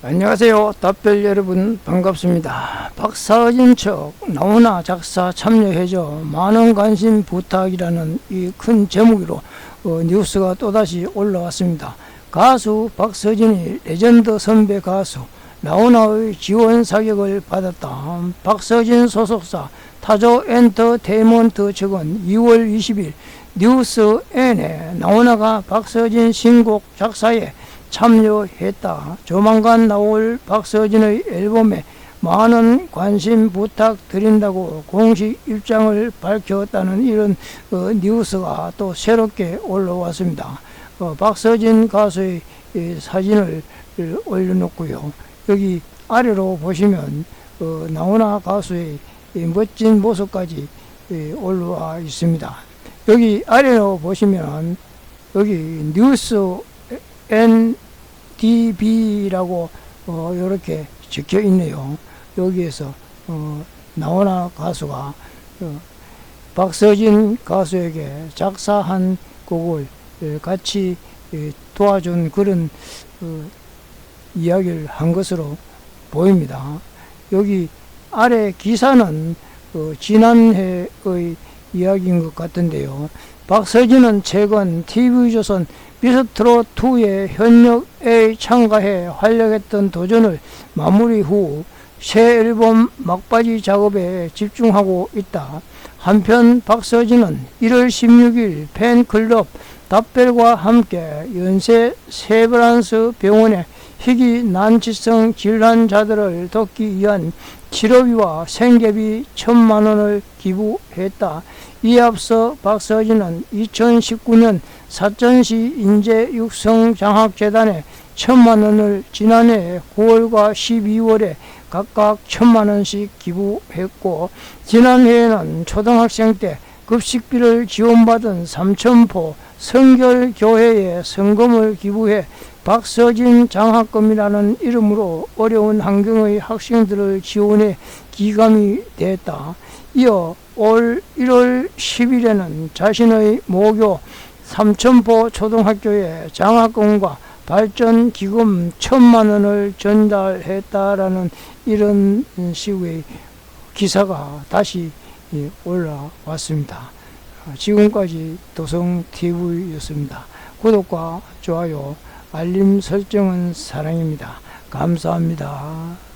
안녕하세요. 답별 여러분 반갑습니다. 박사진 척 나오나 작사 참여해줘 많은 관심 부탁이라는 이 큰 제목으로 어, 뉴스가 또다시 올라왔습니다. 가수 박서진이 레전드 선배 가수 나오나의 지원 사격을 받았다. 박서진 소속사 타조 엔터테인먼트 측은 2월 20일 뉴스 N에 나오나가 박서진 신곡 작사에 참여했다. 조만간 나올 박서진의 앨범에 많은 관심 부탁드린다고 공식 입장을 밝혔다는 이런 어, 뉴스가 또 새롭게 올라왔습니다. 어, 박서진 가수의 이 사진을 올려놓고요. 여기 아래로 보시면 어, 나오나 가수의 이 멋진 모습까지 예, 올라와 있습니다. 여기 아래로 보시면 여기 뉴스 NDB라고 어, 이렇게 적혀 있네요. 여기에서 어, 나오나 가수가 어, 박서진 가수에게 작사한 곡을 예, 같이 예, 도와준 그런 어, 이야기를 한 것으로 보입니다. 여기 아래 기사는 어, 지난해의 이야기인 것 같은데요. 박서진은 최근 TV조선 미스트롯 2의 현역에 참가해 활약했던 도전을 마무리 후 새 앨범 막바지 작업에 집중하고 있다. 한편 박서진은 1월 16일 팬클럽 답벨과 함께 연세 세브란스 병원의 희귀 난치성 질환자들을 돕기 위한 치료비와 생계비 천만 원을 기부했다. 이에 앞서 박서진은 2019년 사천시 인재 육성 장학재단에 천만 원을 지난해 9월과 12월에 각각 천만 원씩 기부했고 지난해에는 초등학생 때 급식비를 지원받은 삼천포 성결교회에 성금을 기부해 박서진 장학금이라는 이름으로 어려운 환경의 학생들을 지원해 기감이 됐다. 이어 올 1월 10일에는 자신의 모교 삼천포 초등학교에 장학금과 발전 기금 천만 원을 전달했다라는 이런 식의 기사가 다시 올라왔습니다. 지금까지 도성TV였습니다. 구독과 좋아요, 알림 설정은 사랑입니다. 감사합니다.